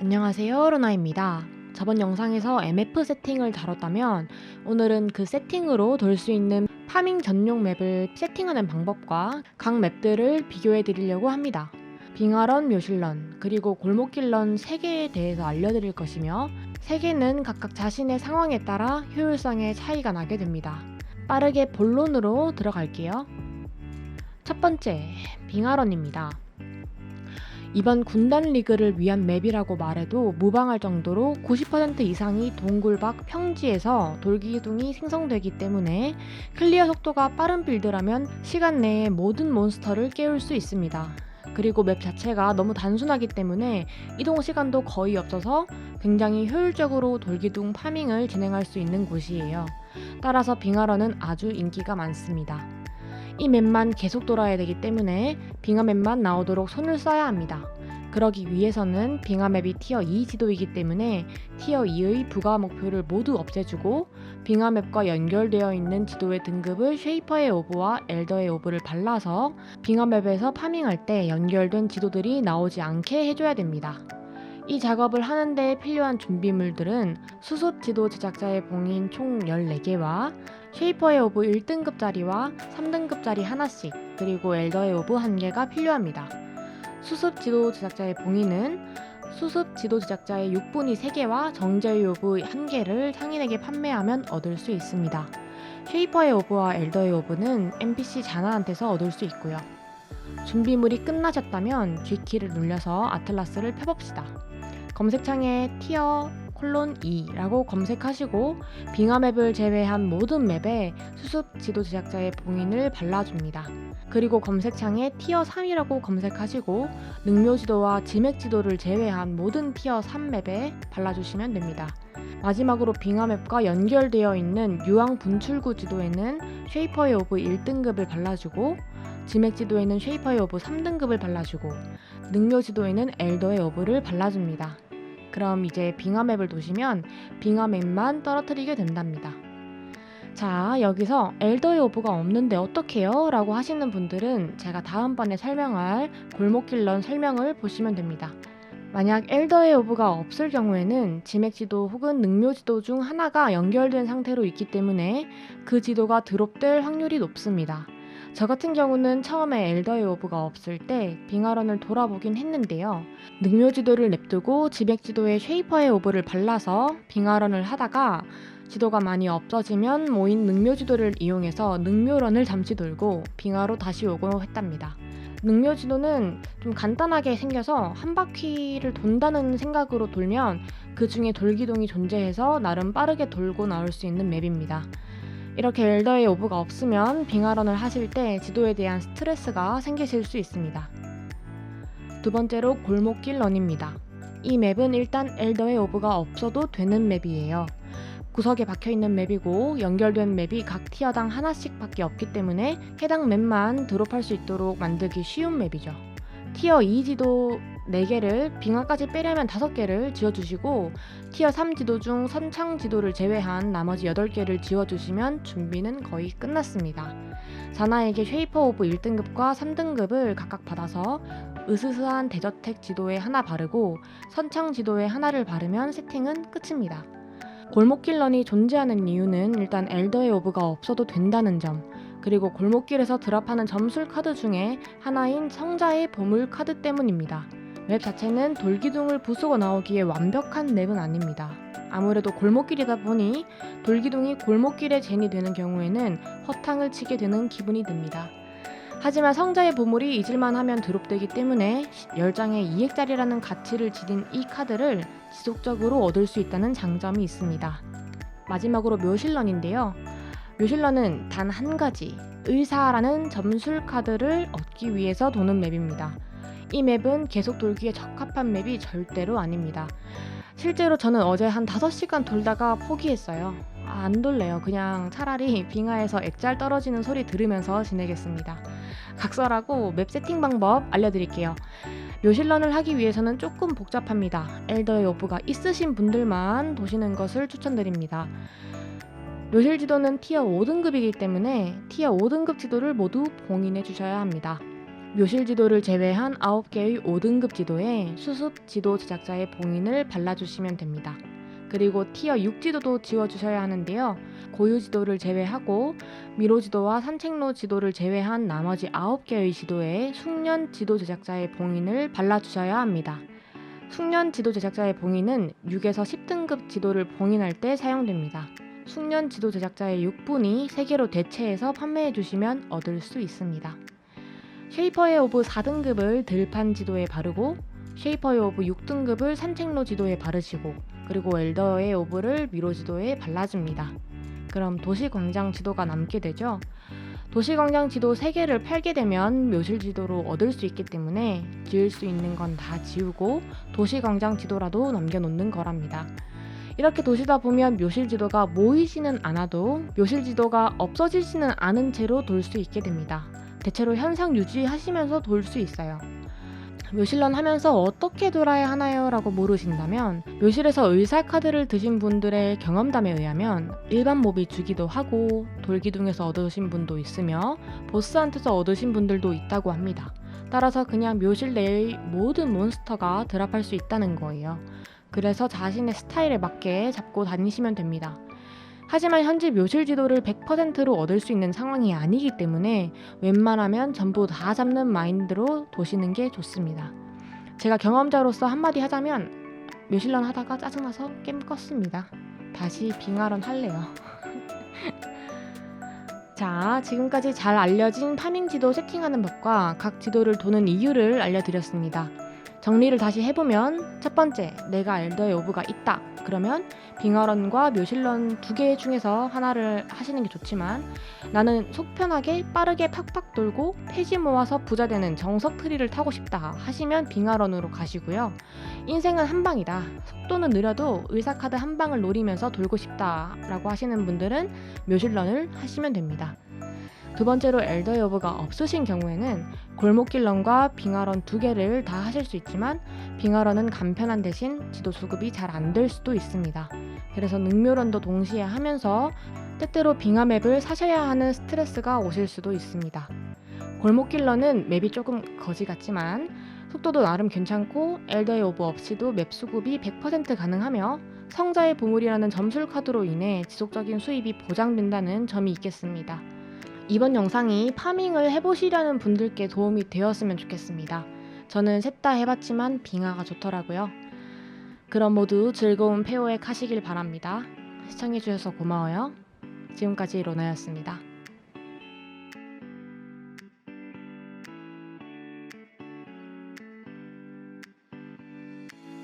안녕하세요, 루나입니다. 저번 영상에서 MF 세팅을 다뤘다면 오늘은 그 세팅으로 돌 수 있는 파밍 전용 맵을 세팅하는 방법과 각 맵들을 비교해 드리려고 합니다. 빙하런, 묘실런, 그리고 골목길런 3개에 대해서 알려드릴 것이며 3개는 각각 자신의 상황에 따라 효율성의 차이가 나게 됩니다. 빠르게 본론으로 들어갈게요. 첫 번째, 빙하런입니다. 이번 군단 리그를 위한 맵이라고 말해도 무방할 정도로 90% 이상이 동굴박 평지에서 돌기둥이 생성되기 때문에 클리어 속도가 빠른 빌드라면 시간 내에 모든 몬스터를 깨울 수 있습니다. 그리고 맵 자체가 너무 단순하기 때문에 이동 시간도 거의 없어서 굉장히 효율적으로 돌기둥 파밍을 진행할 수 있는 곳이에요. 따라서 빙하러는 아주 인기가 많습니다. 이 맵만 계속 돌아야 되기 때문에 빙하 맵만 나오도록 손을 써야 합니다. 그러기 위해서는 빙하 맵이 티어 2 지도이기 때문에 티어 2의 부가 목표를 모두 없애주고 빙하 맵과 연결되어 있는 지도의 등급을 쉐이퍼의 오브와 엘더의 오브를 발라서 빙하 맵에서 파밍할 때 연결된 지도들이 나오지 않게 해줘야 됩니다. 이 작업을 하는 데 필요한 준비물들은 수습 지도 제작자의 봉인 총 14개와 쉐이퍼의 오브 1등급짜리와 3등급짜리 하나씩 그리고 엘더의 오브 1개가 필요합니다. 수습 지도 제작자의 봉인은 수습 지도 제작자의 6분이 3개와 정제의 오브 1개를 상인에게 판매하면 얻을 수 있습니다. 쉐이퍼의 오브와 엘더의 오브는 NPC 자나한테서 얻을 수 있고요. 준비물이 끝나셨다면 G키를 눌려서 아틀라스를 펴봅시다. 검색창에 티어 콜론 2라고 검색하시고 빙하 맵을 제외한 모든 맵에 수습 지도 제작자의 봉인을 발라줍니다. 그리고 검색창에 티어 3이라고 검색하시고 능묘 지도와 지맥 지도를 제외한 모든 티어 3 맵에 발라주시면 됩니다. 마지막으로 빙하 맵과 연결되어 있는 유황 분출구 지도에는 쉐이퍼의 오브 1등급을 발라주고 지맥 지도에는 쉐이퍼의 오브 3등급을 발라주고 능묘 지도에는 엘더의 오브를 발라줍니다. 그럼 이제 빙하맵을 도시면 빙하맵만 떨어뜨리게 된답니다. 자, 여기서 엘더의 오브가 없는데 어떡해요? 라고 하시는 분들은 제가 다음번에 설명할 골목길런 설명을 보시면 됩니다. 만약 엘더의 오브가 없을 경우에는 지맥지도 혹은 능묘지도 중 하나가 연결된 상태로 있기 때문에 그 지도가 드롭될 확률이 높습니다. 저 같은 경우는 처음에 엘더의 오브가 없을 때 빙하런을 돌아보긴 했는데요. 능묘 지도를 냅두고 지백 지도에 쉐이퍼의 오브를 발라서 빙하런을 하다가 지도가 많이 없어지면 모인 능묘 지도를 이용해서 능묘런을 잠시 돌고 빙하로 다시 오고 했답니다. 능묘 지도는 좀 간단하게 생겨서 한 바퀴를 돈다는 생각으로 돌면 그 중에 돌기둥이 존재해서 나름 빠르게 돌고 나올 수 있는 맵입니다. 이렇게 엘더의 오브가 없으면 빙하런을 하실 때 지도에 대한 스트레스가 생기실 수 있습니다. 두 번째로 골목길 런입니다. 이 맵은 일단 엘더의 오브가 없어도 되는 맵이에요. 구석에 박혀 있는 맵이고 연결된 맵이 각 티어당 하나씩밖에 없기 때문에 해당 맵만 드롭할 수 있도록 만들기 쉬운 맵이죠. 티어 2 지도 4개를 빙하까지 빼려면 5개를 지어주시고 티어 3 지도 중 선창 지도를 제외한 나머지 8개를 지워주시면 준비는 거의 끝났습니다. 자나에게 쉐이퍼 오브 1등급과 3등급을 각각 받아서 으스스한 대저택 지도에 하나 바르고 선창 지도에 하나를 바르면 세팅은 끝입니다. 골목길런이 존재하는 이유는 일단 엘더의 오브가 없어도 된다는 점, 그리고 골목길에서 드랍하는 점술 카드 중에 하나인 성자의 보물 카드 때문입니다. 맵 자체는 돌기둥을 부수고 나오기에 완벽한 맵은 아닙니다. 아무래도 골목길이다 보니 돌기둥이 골목길에 젠이 되는 경우에는 허탕을 치게 되는 기분이 듭니다. 하지만 성자의 보물이 잊을만 하면 드롭되기 때문에 10장의 2핵짜리라는 가치를 지닌 이 카드를 지속적으로 얻을 수 있다는 장점이 있습니다. 마지막으로 묘실런인데요. 묘실런은 단한 가지, 의사라는 점술 카드를 얻기 위해서 도는 맵입니다. 이 맵은 계속 돌기에 적합한 맵이 절대로 아닙니다. 실제로 저는 어제 한 5시간 돌다가 포기했어요. 아, 안 돌래요. 그냥 차라리 빙하에서 액잘 떨어지는 소리 들으면서 지내겠습니다. 각설하고 맵 세팅 방법 알려드릴게요. 묘실런을 하기 위해서는 조금 복잡합니다. 엘더의 오브가 있으신 분들만 도시는 것을 추천드립니다. 묘실 지도는 티어 5등급이기 때문에 티어 5등급 지도를 모두 봉인해 주셔야 합니다. 묘실 지도를 제외한 9개의 5등급 지도에 수습 지도 제작자의 봉인을 발라주시면 됩니다. 그리고 티어 6 지도도 지워주셔야 하는데요. 고유 지도를 제외하고 미로 지도와 산책로 지도를 제외한 나머지 9개의 지도에 숙련 지도 제작자의 봉인을 발라주셔야 합니다. 숙련 지도 제작자의 봉인은 6에서 10등급 지도를 봉인할 때 사용됩니다. 숙련 지도 제작자의 6분이 3개로 대체해서 판매해 주시면 얻을 수 있습니다. 쉐이퍼의 오브 4등급을 들판 지도에 바르고 쉐이퍼의 오브 6등급을 산책로 지도에 바르시고 그리고 엘더의 오브를 미로 지도에 발라줍니다. 그럼 도시광장 지도가 남게 되죠. 도시광장 지도 3개를 팔게 되면 묘실 지도로 얻을 수 있기 때문에 지을 수 있는 건 다 지우고 도시광장 지도라도 남겨놓는 거랍니다. 이렇게 도시다 보면 묘실 지도가 모이지는 않아도 묘실 지도가 없어지지는 않은 채로 돌 수 있게 됩니다. 대체로 현상 유지하시면서 돌 수 있어요. 묘실런 하면서 어떻게 돌아야 하나요? 라고 물으신다면 묘실에서 의사 카드를 드신 분들의 경험담에 의하면 일반 몹이 주기도 하고 돌기둥에서 얻으신 분도 있으며 보스한테서 얻으신 분들도 있다고 합니다. 따라서 그냥 묘실 내의 모든 몬스터가 드랍할 수 있다는 거예요. 그래서 자신의 스타일에 맞게 잡고 다니시면 됩니다. 하지만 현재 묘실 지도를 100%로 얻을 수 있는 상황이 아니기 때문에 웬만하면 전부 다 잡는 마인드로 도시는 게 좋습니다. 제가 경험자로서 한마디 하자면 묘실런 하다가 짜증나서 게임 껐습니다. 다시 빙하런 할래요. 자, 지금까지 잘 알려진 파밍 지도 세팅하는 법과 각 지도를 도는 이유를 알려드렸습니다. 정리를 다시 해보면 첫 번째, 내가 엘더의 오브가 있다. 그러면 빙하런과 묘실런 두 개 중에서 하나를 하시는 게 좋지만 나는 속 편하게 빠르게 팍팍 돌고 폐지 모아서 부자 되는 정석 트리를 타고 싶다 하시면 빙하런으로 가시고요. 인생은 한 방이다. 속도는 느려도 의사 카드 한 방을 노리면서 돌고 싶다 라고 하시는 분들은 묘실런을 하시면 됩니다. 두 번째로 엘더 여부가 없으신 경우에는 골목길런과 빙하런 두 개를 다 하실 수 있지만 빙하런은 간편한 대신 지도 수급이 잘 안 될 수도 있습니다. 그래서 능묘런도 동시에 하면서 때때로 빙하맵을 사셔야 하는 스트레스가 오실 수도 있습니다. 골목길러는 맵이 조금 거지 같지만 속도도 나름 괜찮고 엘더의 오브 없이도 맵 수급이 100% 가능하며 성자의 보물이라는 점술 카드로 인해 지속적인 수입이 보장된다는 점이 있겠습니다. 이번 영상이 파밍을 해보시려는 분들께 도움이 되었으면 좋겠습니다. 저는 셋 다 해봤지만 빙하가 좋더라고요. 그럼 모두 즐거운 페어액 하시길 바랍니다. 시청해주셔서 고마워요. 지금까지 로나였습니다.